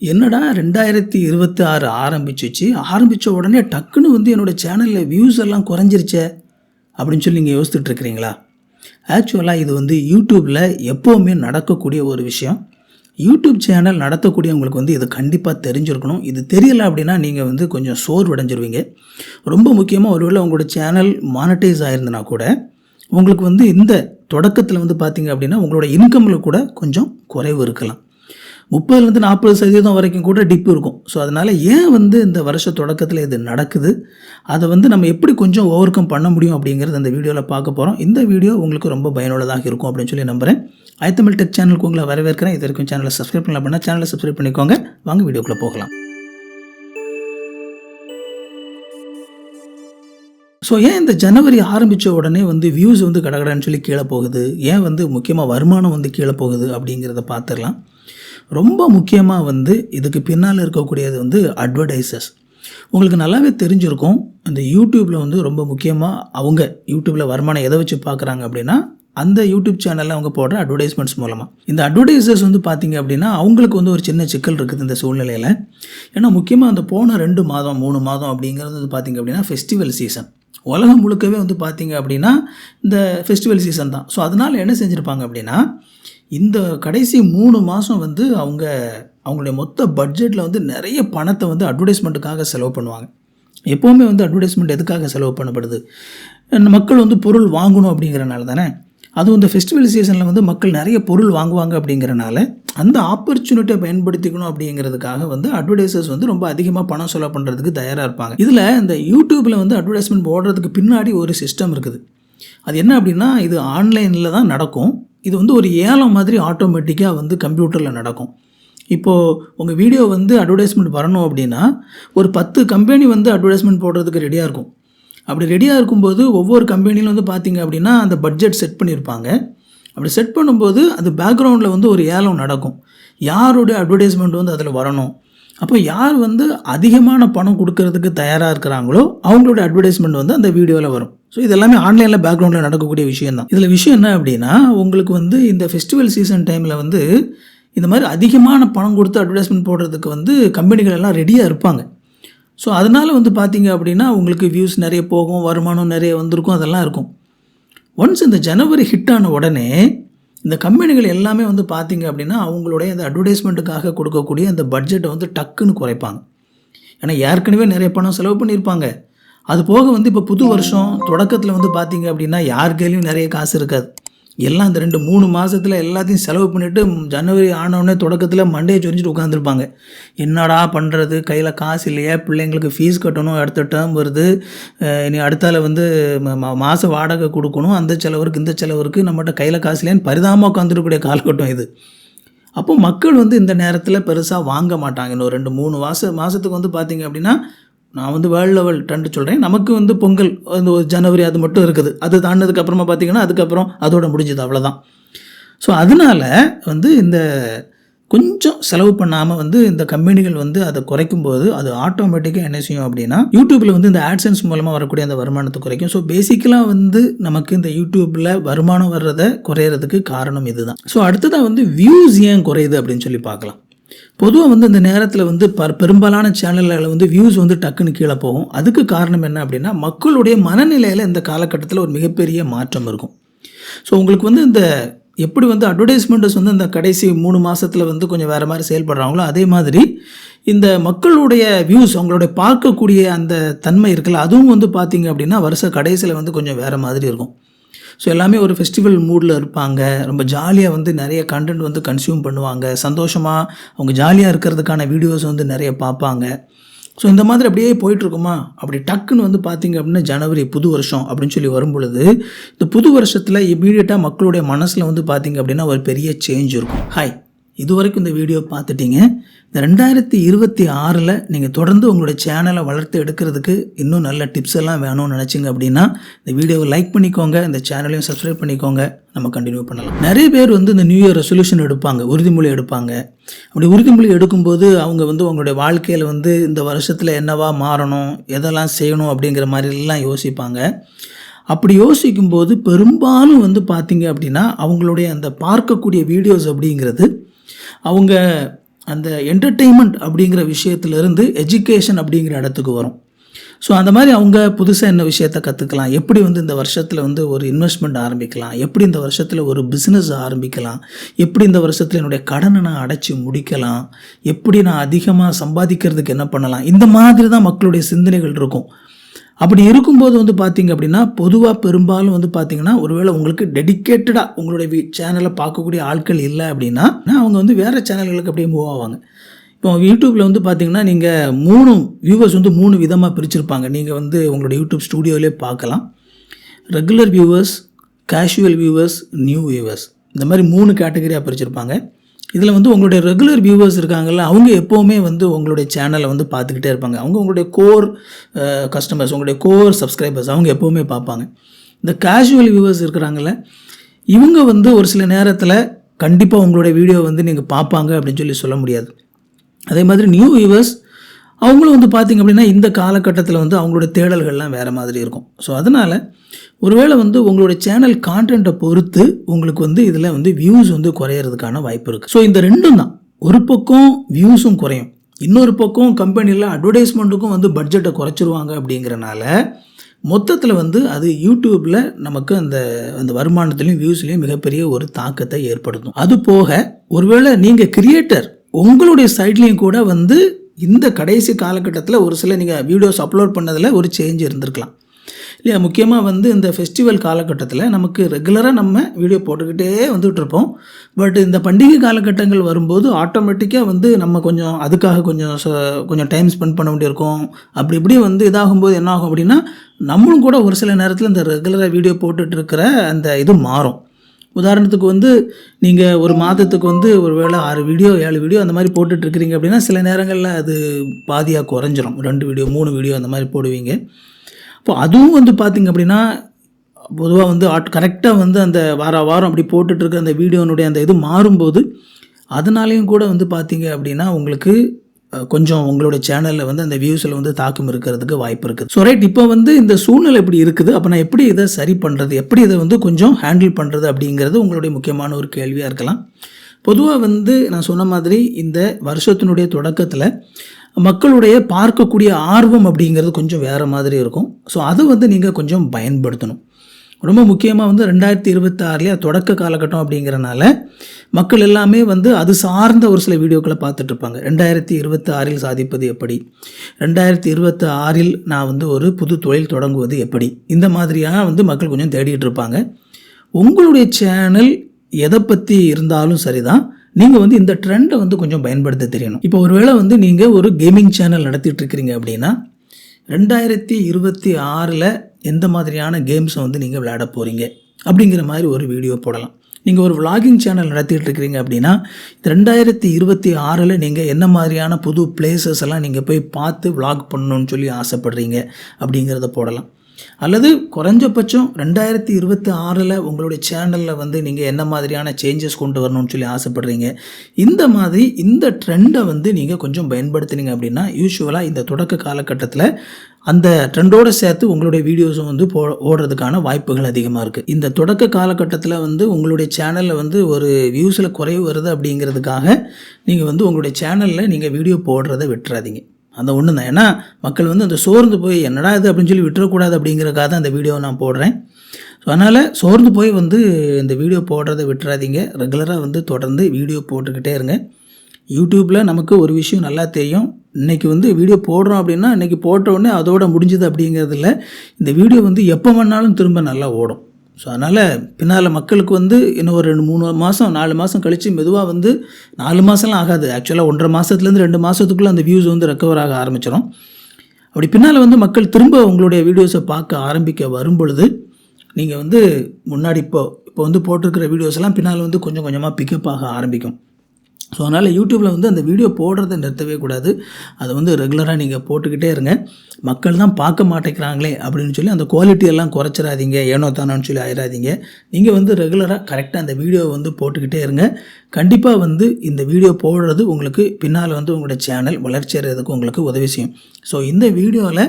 என்னடா ரெண்டாயிரத்தி இருபத்தி ஆறு ஆரம்பிச்சிச்சு? ஆரம்பித்த உடனே டக்குன்னு வந்து என்னோடய சேனலில் வியூஸ் எல்லாம் குறைஞ்சிருச்சே அப்படின்னு சொல்லி நீங்கள் யோசிச்சுட்டு இருக்கிறீங்களா? ஆக்சுவலாக இது வந்து யூடியூப்பில் எப்போவுமே நடக்கக்கூடிய ஒரு விஷயம். யூடியூப் சேனல் நடத்தக்கூடியவங்களுக்கு வந்து இது கண்டிப்பாக தெரிஞ்சிருக்கணும். இது தெரியலை அப்படின்னா நீங்கள் வந்து கொஞ்சம் சோர்வடைஞ்சிருவீங்க. ரொம்ப முக்கியமாக ஒருவேளை உங்களோட சேனல் மானிட்டைஸ் ஆயிருந்தனா கூட உங்களுக்கு வந்து இந்த தொடக்கத்தில் வந்து பார்த்தீங்க அப்படின்னா உங்களோட இன்கமில் கூட கொஞ்சம் குறைவு இருக்கலாம். முப்பதுலேருந்து நாற்பது சதவீதம் வரைக்கும் கூட டிப் இருக்கும். ஸோ அதனால் ஏன் வந்து இந்த வருஷ தொடக்கத்தில் இது நடக்குது? அதை வந்து நம்ம எப்படி கொஞ்சம் ஓவர் கம் பண்ண முடியும் அப்படிங்கிறது அந்த வீடியோவில் பார்க்க போகிறோம் இந்த வீடியோ உங்களுக்கு ரொம்ப பயனுள்ளதாக இருக்கும் அப்படின்னு சொல்லி நம்புகிறேன் ஐத்தமிழ் டெக் சேனலுக்கு உங்களை வரவேற்கிறேன். இது வரைக்கும் சேனலை சப்ஸ்கிரைப் பண்ணலாம் அப்படின்னா சேனலை சப்ஸ்கிரைப் பண்ணிக்கோங்க. வாங்க வீடியோக்குள்ளே போகலாம். ஸோ ஏன் இந்த ஜனவரி ஆரம்பித்த உடனே வந்து வியூஸ் வந்து கடகடன்னு சொல்லி கீழே போகுது? ஏன் வந்து முக்கியமாக வருமானம் வந்து கீழே போகுது அப்படிங்கிறத பார்த்துடலாம். ரொம்ப முக்கியமாக வந்து இதுக்கு பின்னால் இருக்கக்கூடியது வந்து அட்வர்டைசர்ஸ் உங்களுக்கு நல்லாவே தெரிஞ்சிருக்கும் இந்த யூடியூப்பில் வந்து ரொம்ப முக்கியமாக அவங்க யூடியூப்பில் வருமானம் எதை வச்சு பார்க்குறாங்க அப்படின்னா அந்த யூடியூப் சேனலில் அவங்க போடுற அட்வர்டைஸ்மெண்ட்ஸ் மூலமாக இந்த அட்வர்டைசர்ஸ் வந்து பார்த்தீங்க அப்படின்னா அவங்களுக்கு வந்து ஒரு சின்ன சிக்கல் இருக்குது இந்த சூழ்நிலையில். ஏன்னா முக்கியமாக அந்த போன ரெண்டு மாதம் மூணு மாதம் அப்படிங்கிறது வந்து பார்த்தீங்க அப்படின்னா ஃபெஸ்டிவல் சீசன் உலகம் முழுக்கவே வந்து பார்த்தீங்க அப்படின்னா இந்த ஃபெஸ்டிவல் சீசன் தான். ஸோ அதனால் என்ன செஞ்சுருப்பாங்க அப்படின்னா இந்த கடைசி மூணு மாதம் வந்து அவங்க அவங்களுடைய மொத்த பட்ஜெட்டில் வந்து நிறைய பணத்தை வந்து அட்வர்டைஸ்மெண்ட்டுக்காக செலவு பண்ணுவாங்க. எப்போவுமே வந்து அட்வர்டைஸ்மெண்ட் எதுக்காக செலவு பண்ணப்படுது? மக்கள் வந்து பொருள் வாங்கணும் அப்படிங்கிறனால தானே? அதுவும் இந்த ஃபெஸ்டிவல் சீசனில் வந்து மக்கள் நிறைய பொருள் வாங்குவாங்க அப்படிங்கிறனால அந்த ஆப்பர்ச்சுனிட்டியை பயன்படுத்திக்கணும் அப்படிங்கிறதுக்காக வந்து அட்வர்டைசர்ஸ் வந்து ரொம்ப அதிகமாக பணம் செலவு பண்ணுறதுக்கு தயாராக இருப்பாங்க. இதில் இந்த யூடியூப்பில் வந்து அட்வர்டைஸ்மெண்ட் போடுறதுக்கு பின்னாடி ஒரு சிஸ்டம் இருக்குது. அது என்ன அப்படின்னா இது ஆன்லைனில் தான் நடக்கும். இது வந்து ஒரு ஏலம் மாதிரி ஆட்டோமேட்டிக்காக வந்து கம்ப்யூட்டரில் நடக்கும். இப்போது உங்கள் வீடியோ வந்து அட்வர்டைஸ்மெண்ட் வரணும் அப்படின்னா ஒரு பத்து கம்பெனி வந்து அட்வர்டைஸ்மெண்ட் போடுறதுக்கு ரெடியாக இருக்கும். அப்படி ரெடியாக இருக்கும்போது ஒவ்வொரு கம்பெனிலும் வந்து பார்த்தீங்க அப்படின்னா அந்த பட்ஜெட் செட் பண்ணியிருப்பாங்க அப்படி செட் பண்ணும்போது அது பேக்ரவுண்டில் வந்து ஒரு ஏலம் நடக்கும். யாருடைய அட்வர்டைஸ்மெண்ட் வந்து அதில் வரணும்? அப்போ யார் வந்து அதிகமான பணம் கொடுக்கறதுக்கு தயாராக இருக்கிறாங்களோ அவங்களோட அட்வர்டைஸ்மெண்ட் வந்து அந்த வீடியோவில் வரும். ஸோ இது எல்லாமே ஆன்லைனில் பேக்ரவுண்டில் நடக்கக்கூடிய விஷயம் தான் இதில் விஷயம் என்ன அப்படின்னா உங்களுக்கு வந்து இந்த ஃபெஸ்டிவல் சீசன் டைமில் வந்து இந்த மாதிரி அதிகமான பணம் கொடுத்து அட்வர்டைஸ்மெண்ட் போடுறதுக்கு வந்து கம்பெனிகள் எல்லாம் ரெடியாக இருப்பாங்க. ஸோ அதனால் வந்து பார்த்தீங்க அப்படின்னா உங்களுக்கு வியூஸ் நிறைய போகும் வருமானம் நிறைய வந்திருக்கும் அதெல்லாம் இருக்கும். ஒன்ஸ் இந்த ஜனவரி ஹிட் ஆன உடனே இந்த கம்பெனிகள் எல்லாமே வந்து பார்த்திங்க அப்படின்னா அவங்களுடைய அந்த அட்வர்டைஸ்மெண்ட்டுக்காக கொடுக்கக்கூடிய அந்த பட்ஜெட்டை வந்து டக்குன்னு குறைப்பாங்க. ஏன்னா ஏற்கனவே நிறைய பணம் செலவு பண்ணியிருப்பாங்க. அது போக வந்து இப்போ புது வருஷம் தொடக்கத்தில் வந்து பார்த்திங்க அப்படின்னா யார் கையிலையும் நிறைய காசு இருக்காது. எல்லாம் இந்த ரெண்டு மூணு மாதத்தில் எல்லாத்தையும் செலவு பண்ணிவிட்டு ஜனவரி ஆனவுடனே தொடக்கத்தில் மண்டையை சொரிஞ்சிட்டு உட்காந்துருப்பாங்க என்னடா பண்ணுறது கையில் காசு இல்லையா. பிள்ளைங்களுக்கு ஃபீஸ் கட்டணும். அடுத்த டேர்ம் வருது. இனி அடுத்தால வந்து மாத வாடகை கொடுக்கணும். அந்த செலவருக்கு இந்த செலவருக்கு நம்மகிட்ட கையில் காசு இல்லையான்னு பரிதாபமாக உட்காந்துருக்கக்கூடிய காலகட்டம் இது. அப்போ மக்கள் வந்து இந்த நேரத்தில் பெருசாக வாங்க மாட்டாங்க. இன்னும் ரெண்டு மூணு மாத மாதத்துக்கு வந்து பார்த்திங்க அப்படின்னா நான் வந்து வேர்ல்ட் லெவல் ட்ரெண்டு சொல்கிறேன் நமக்கு வந்து பொங்கல் அந்த ஒரு ஜனவரி அது மட்டும் இருக்குது. அது தாண்டதுக்கப்புறமா பார்த்தீங்கன்னா பார்த்திங்கன்னா அதுக்கப்புறம் அதோட முடிஞ்சது அவ்வளோதான் ஸோ அதனால் வந்து இந்த கொஞ்சம் செலவு பண்ணாமல் வந்து இந்த கம்பெனிகள் வந்து அதை குறைக்கும் போது அது ஆட்டோமேட்டிக்காக என்ன செய்யும் அப்படின்னா யூடியூப்பில் வந்து இந்த ஆட்சன்ஸ் மூலமாக வரக்கூடிய அந்த வருமானத்தை குறைக்கும். ஸோ பேசிக்கலாக வந்து நமக்கு இந்த யூடியூப்பில் வருமானம் வர்றதை குறையிறதுக்கு காரணம் இதுதான். ஸோ அடுத்ததாக வந்து வியூஸ் ஏன் குறையுது அப்படின்னு சொல்லி பார்க்கலாம். பொதுவாக வந்து இந்த நேரத்தில் வந்து ப பெரும்பாலான சேனல்களில் வந்து வியூஸ் வந்து டக்குன்னு கீழே போகும். அதுக்கு காரணம் என்ன அப்படின்னா மக்களுடைய மனநிலையில் இந்த காலகட்டத்தில் ஒரு மிகப்பெரிய மாற்றம் இருக்கும். ஸோ உங்களுக்கு வந்து இந்த எப்படி வந்து அட்வர்டைஸ்மெண்ட்ஸ் வந்து இந்த கடைசி மூணு மாதத்தில் வந்து கொஞ்சம் வேறு மாதிரி செயல்படுறாங்களோ அதே மாதிரி இந்த மக்களுடைய வியூஸ் அவங்களுடைய பார்க்கக்கூடிய அந்த தன்மை இருக்குல்ல அதுவும் வந்து பார்த்திங்க அப்படின்னா வருஷ கடைசியில் வந்து கொஞ்சம் வேறு மாதிரி இருக்கும். ஸோ எல்லாமே ஒரு ஃபெஸ்டிவல் மூடில் இருப்பாங்க. ரொம்ப ஜாலியாக வந்து நிறைய கண்டென்ட் வந்து கன்சியூம் பண்ணுவாங்க. சந்தோஷமாக அவங்க ஜாலியாக இருக்கிறதுக்கான வீடியோஸ் வந்து நிறைய பார்ப்பாங்க. ஸோ இந்த மாதிரி அப்படியே போயிட்டுருக்குமா? அப்படி டக்குன்னு வந்து பார்த்திங்க அப்படின்னா ஜனவரி புது வருஷம் அப்படின்னு சொல்லி வரும் பொழுது இந்த புது வருஷத்தில் இமீடியட்டாக மக்களுடைய மனசில் வந்து பார்த்திங்க அப்படின்னா ஒரு பெரிய சேஞ்ச் இருக்கும். ஹாய் இது வரைக்கும் இந்த வீடியோ பார்த்துட்டீங்க. இந்த ரெண்டாயிரத்தி இருபத்தி ஆறில் நீங்கள் தொடர்ந்து உங்களுடைய சேனலை வளர்த்து எடுக்கிறதுக்கு இன்னும் நல்ல டிப்ஸ் எல்லாம் வேணும்னு நினச்சிங்க அப்படின்னா இந்த வீடியோவை லைக் பண்ணிக்கோங்க இந்த சேனலையும் சப்ஸ்கிரைப் பண்ணிக்கோங்க. நம்ம கண்டினியூ பண்ணலாம். நிறைய பேர் வந்து இந்த நியூ இயர் ரெசல்யூஷன் எடுப்பாங்க உறுதிமொழி எடுப்பாங்க. அப்படி உறுதிமொழி எடுக்கும்போது அவங்க வந்து அவங்களுடைய வாழ்க்கையில் வந்து இந்த வருஷத்தில் என்னவா மாறணும் எதெல்லாம் செய்யணும் அப்படிங்கிற மாதிரிலாம் யோசிப்பாங்க. அப்படி யோசிக்கும்போது பெரும்பாலும் வந்து பார்த்தீங்க அப்படின்னா அவங்களுடைய அந்த பார்க்கக்கூடிய வீடியோஸ் அப்படிங்கிறது அவங்க அந்த என்டர்டெயின்மெண்ட் அப்படிங்கிற விஷயத்துலேருந்து எஜுகேஷன் அப்படிங்கிற இடத்துக்கு வரும். ஸோ அந்த மாதிரி அவங்க புதுசாக என்ன விஷயத்த கற்றுக்கலாம் எப்படி வந்து இந்த வருஷத்தில் வந்து ஒரு இன்வெஸ்ட்மெண்ட் ஆரம்பிக்கலாம்? எப்படி இந்த வருஷத்தில் ஒரு பிஸ்னஸ் ஆரம்பிக்கலாம்? எப்படி இந்த வருஷத்தில் என்னுடைய கடனை நான் அடைச்சி முடிக்கலாம்? எப்படி நான் அதிகமாக சம்பாதிக்கிறதுக்கு என்ன பண்ணலாம்? இந்த மாதிரி தான் மக்களுடைய சிந்தனைகள் இருக்கும். அப்படி இருக்கும்போது வந்து பார்த்தீங்க அப்படின்னா பொதுவாக பெரும்பாலும் வந்து பார்த்தீங்கன்னா ஒருவேளை உங்களுக்கு டெடிக்கேட்டடாக உங்களுடைய சேனலை பார்க்கக்கூடிய ஆட்கள் இல்லை அப்படின்னா அவங்க வந்து வேறு சேனல்களுக்கு அப்படியே மூவ் ஆவாங்க. இப்போ யூடியூப்பில் வந்து பார்த்தீங்கன்னா நீங்கள் மூணு வியூவர்ஸ் வந்து மூணு விதமாக பிரிச்சிருப்பாங்க. நீங்கள் வந்து உங்களோட யூடியூப் ஸ்டூடியோவிலே பார்க்கலாம். Regular viewers casual viewers new viewers இந்த மாதிரி மூணு கேட்டகரியாக பிரிச்சிருப்பாங்க. இதில் வந்து உங்களுடைய ரெகுலர் வியூவர்ஸ் இருக்காங்கல்ல அவங்க எப்போவுமே வந்து உங்களுடைய சேனலை வந்து பார்த்துக்கிட்டே இருப்பாங்க. அவங்க உங்களுடைய கோர் கஸ்டமர்ஸ் உங்களுடைய கோர் சப்ஸ்கிரைபர்ஸ் அவங்க எப்போவுமே பார்ப்பாங்க. இந்த கேஷுவல் வியூவர்ஸ் இருக்கிறாங்கல்ல இவங்க வந்து ஒரு சில நேரத்தில் கண்டிப்பாக உங்களுடைய வீடியோ வந்து நீங்கள் பார்ப்பாங்க அப்படின்னு சொல்லி சொல்ல முடியாது. அதே மாதிரி நியூ வியூவர்ஸ் அவங்களும் வந்து பார்த்திங்க அப்படின்னா இந்த காலகட்டத்தில் வந்து அவங்களோட தேடல்கள்லாம் வேறு மாதிரி இருக்கும். ஸோ அதனால் ஒருவேளை வந்து உங்களுடைய சேனல் கான்டென்ட்டை பொறுத்து உங்களுக்கு வந்து இதில் வந்து வியூஸ் வந்து குறையிறதுக்கான வாய்ப்பு இருக்குது ஸோ இந்த ரெண்டும் தான். ஒரு பக்கம் வியூஸும் குறையும். இன்னொரு பக்கம் கம்பெனியில் அட்வர்டைஸ்மெண்ட்டுக்கும் வந்து பட்ஜெட்டை குறைச்சிருவாங்க அப்படிங்கிறனால மொத்தத்தில் வந்து அது யூடியூப்பில் நமக்கு அந்த அந்த வருமானத்துலேயும் வியூஸ்லேயும் மிகப்பெரிய ஒரு தாக்கத்தை ஏற்படுத்தும். அது போக ஒருவேளை நீங்கள் கிரியேட்டர் உங்களுடைய சைட்லேயும் கூட வந்து இந்த கடைசி காலகட்டத்தில் ஒரு சில நீங்கள் வீடியோஸ் அப்லோட் பண்ணதில் ஒரு சேஞ்ச் இருந்திருக்கலாம். இல்லையா? முக்கியமாக வந்து இந்த ஃபெஸ்டிவல் காலகட்டத்தில் நமக்கு ரெகுலராக நம்ம வீடியோ போட்டுக்கிட்டே வந்துகிட்டு இருப்போம். பட் இந்த பண்டிகை காலகட்டங்கள் வரும்போது ஆட்டோமேட்டிக்காக வந்து நம்ம கொஞ்சம் அதுக்காக கொஞ்சம் ச- கொஞ்சம் டைம் ஸ்பெண்ட் பண்ண வேண்டியிருக்கும். அப்படி இப்படி வந்து இதாகும்போது என்ன ஆகும் அப்படின்னா நம்மளும் கூட ஒரு சில நேரத்தில் இந்த ரெகுலராக வீடியோ போட்டுட்ருக்கிற அந்த இது மாறும். உதாரணத்துக்கு வந்து நீங்கள் ஒரு மாதத்துக்கு வந்து ஒரு வேளை ஆறு வீடியோ ஏழு வீடியோ அந்த மாதிரி போட்டுட்ருக்கிறீங்க அப்படின்னா சில நேரங்களில் அது பாதியாக குறைஞ்சிரும். ரெண்டு வீடியோ மூணு வீடியோ அந்த மாதிரி போடுவீங்க. அப்போ அதுவும் வந்து பார்த்திங்க அப்படின்னா பொதுவாக வந்து ஆட் கரெக்டாக வந்து அந்த வார வாரம் அப்படி போட்டுட்ருக்க அந்த வீடியோனுடைய அந்த இது மாறும்போது அதனாலேயும் கூட வந்து பார்த்தீங்க அப்படின்னா உங்களுக்கு கொஞ்சம் உங்களுடைய சேனலில் வந்து அந்த வியூஸில் வந்து தாக்கம் இருக்கிறதுக்கு வாய்ப்பு இருக்குது. ஸோ ரைட் இப்போ வந்து இந்த சூழ்நிலை இப்படி இருக்குது. அப்போ நான் எப்படி இதை சரி பண்ணுறது எப்படி இதை வந்து கொஞ்சம் ஹேண்டில் பண்ணுறது அப்படிங்கிறது உங்களுடைய முக்கியமான ஒரு கேள்வியாக இருக்கலாம். பொதுவாக வந்து நான் சொன்ன மாதிரி இந்த வருஷத்தினுடைய தொடக்கத்தில் மக்களுடைய பார்க்கக்கூடிய ஆர்வம் அப்படிங்கிறது கொஞ்சம் வேறு மாதிரி இருக்கும். ஸோ அதை வந்து நீங்கள் கொஞ்சம் பயன்படுத்தணும். ரொம்ப முக்கியமாக வந்து ரெண்டாயிரத்தி இருபத்தாறுலேயே தொடக்க காலகட்டம் அப்படிங்கிறனால மக்கள் எல்லாமே வந்து அது சார்ந்த ஒரு சில வீடியோக்களை பார்த்துட்ருப்பாங்க ரெண்டாயிரத்தி இருபத்தி ஆறில் சாதிப்பது எப்படி? ரெண்டாயிரத்தி இருபத்தி ஆறில் நான் வந்து ஒரு புது தொழில் தொடங்குவது எப்படி? இந்த மாதிரியாக வந்து மக்கள் கொஞ்சம் தேடிட்டு இருப்பாங்க. உங்களுடைய சேனல் எதை பற்றி இருந்தாலும் சரிதான். நீங்கள் வந்து இந்த ட்ரெண்டை வந்து கொஞ்சம் பயன்படுத்த தெரியணும். இப்போ ஒருவேளை வந்து நீங்கள் ஒரு கேமிங் சேனல் நடத்திட்டு இருக்கிறீங்க அப்படின்னா ரெண்டாயிரத்தி இருபத்தி ஆறில் எந்த மாதிரியான கேம்ஸை வந்து நீங்கள் விளையாட போகிறீங்க அப்படிங்கிற மாதிரி ஒரு வீடியோ போடலாம். நீங்கள் ஒரு விளாகிங் சேனல் நடத்திட்டு இருக்கிறீங்க அப்படின்னா ரெண்டாயிரத்தி இருபத்தி ஆறில் நீங்கள் என்ன மாதிரியான புது பிளேசஸ் எல்லாம் நீங்கள் போய் பார்த்து விளாக் பண்ணணும்னு சொல்லி ஆசைப்படுறீங்க அப்படிங்கிறத போடலாம். அல்லது குறைஞ்சபட்சம் ரெண்டாயிரத்தி இருபத்தி ஆறில் உங்களுடைய சேனலில் வந்து நீங்கள் என்ன மாதிரியான சேஞ்சஸ் கொண்டு வரணும்னு சொல்லி ஆசைப்படுறீங்க. இந்த மாதிரி இந்த ட்ரெண்டை வந்து நீங்கள் கொஞ்சம் பயன்படுத்துனீங்க அப்படின்னா யூஸ்வலாக இந்த தொடக்க காலகட்டத்தில் அந்த ட்ரெண்டோடு சேர்த்து உங்களுடைய வீடியோஸும் வந்து போ ஓடுறதுக்கான வாய்ப்புகள் அதிகமாக இருக்குது இந்த தொடக்க காலகட்டத்தில் வந்து உங்களுடைய சேனலில் வந்து ஒரு வியூஸில் குறைவு வருது அப்படிங்கிறதுக்காக நீங்கள் வந்து உங்களுடைய சேனலில் நீங்கள் வீடியோ போடுறதை விட்டுறாதீங்க. அந்த ஒன்று தான் ஏன்னா மக்கள் வந்து அந்த சோர்ந்து போய் என்னடா இது அப்படின்னு சொல்லி விட்டுறக்கூடாது அப்படிங்கிறக்காக தான் அந்த வீடியோவை நான் போடுறேன். ஸோ அதனால் சோர்ந்து போய் வந்து இந்த வீடியோ போடுறதை விட்டுறாதீங்க. ரெகுலராக வந்து தொடர்ந்து வீடியோ போட்டுக்கிட்டே இருங்க. யூடியூப்பில் நமக்கு ஒரு விஷயம் நல்லா தெரியும். இன்றைக்கி வந்து வீடியோ போடுறோம் அப்படின்னா இன்றைக்கி போட்ட உடனே அதோட முடிஞ்சது அப்படிங்கிறதுல இந்த வீடியோ வந்து எப்போ வேணாலும் திரும்ப நல்லா ஓடும். ஸோ அதனால் பின்னால் மக்களுக்கு வந்து இன்னும் ஒரு ரெண்டு மூணு மாதம் நாலு மாதம் கழித்து மெதுவாக வந்து நாலு மாதம்லாம் ஆகாது. ஆக்சுவலாக ஒன்றரை மாதத்துலேருந்து ரெண்டு மாதத்துக்குள்ளே அந்த வியூஸ் வந்து ரெக்கவர் ஆக ஆரம்பிச்சிடும் அப்படி பின்னால் வந்து மக்கள் திரும்ப உங்களுடைய வீடியோஸை பார்க்க ஆரம்பிக்க வரும் பொழுது நீங்கள் வந்து முன்னாடி இப்போ இப்போ வந்து போட்டிருக்கிற வீடியோஸ்லாம் பின்னால் வந்து கொஞ்சம் கொஞ்சமாக பிக்கப் ஆக ஆரம்பிக்கும். ஸோ அதனால் யூடியூப்பில் வந்து அந்த வீடியோ போடுறதை நிறுத்தவே கூடாது. அதை வந்து ரெகுலராக நீங்கள் போட்டுக்கிட்டே இருங்க. மக்கள் தான் பார்க்க மாட்டேங்கிறாங்களே அப்படின்னு சொல்லி அந்த குவாலிட்டி எல்லாம் குறைச்சிடாதீங்க. ஏனோ தானோன்னு சொல்லி ஆயிடாதீங்க. நீங்கள் வந்து ரெகுலராக கரெக்டாக அந்த வீடியோவை வந்து போட்டுக்கிட்டே இருங்க. கண்டிப்பாக வந்து இந்த வீடியோ போடுறது உங்களுக்கு பின்னால் வந்து உங்களோட சேனல் வளர்ச்சி அடைகிறதுக்கு உங்களுக்கு உதவி செய்யும். ஸோ இந்த வீடியோவில்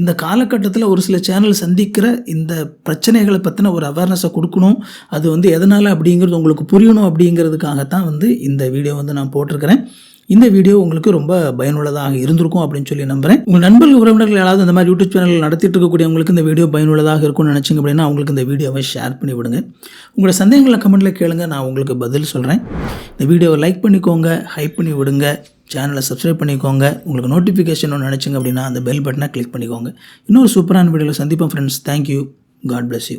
இந்த காலகட்டத்தில் ஒரு சில சேனல் சந்திக்கிற இந்த பிரச்சனைகளை பற்றின ஒரு அவேர்னஸை கொடுக்கணும். அது வந்து எதனால் அப்படிங்கிறது உங்களுக்கு புரியணும் அப்படிங்கிறதுக்காகத்தான் வந்து இந்த வீடியோ வந்து நான் போட்டிருக்கிறேன். இந்த வீடியோ உங்களுக்கு ரொம்ப பயனுள்ளதாக இருந்திருக்கும் அப்படின்னு சொல்லி நம்புறேன். உங்கள் நண்பர்கள் உறவினர்கள் யாராவது இந்த மாதிரி யூடியூப் சேனல் நடத்திட்டு இருக்கக்கூடியவங்களுக்கு இந்த வீடியோ பயனுள்ளதாக இருக்கும்னு நினச்சிங்க அப்படின்னா அவங்களுக்கு இந்த வீடியோவை ஷேர் பண்ணி விடுங்க. உங்களோட சந்தேகங்களை கமெண்ட்டில் கேளுங்க நான் உங்களுக்கு பதில் சொல்கிறேன் இந்த வீடியோவை லைக் பண்ணிக்கோங்க ஹைப் பண்ணி விடுங்க சேனலை சப்ஸ்கிரைப் பண்ணிக்கோங்க. உங்களுக்கு நோட்டிஃபிகேஷன் ஒன்று நினச்சிங்க அப்படின்னா அந்த பெல் பட்டனை கிளிக் பண்ணிக்கோங்க. இன்னொரு சூப்பரான வீடியோவில் சந்திப்போம் friends thank you God bless you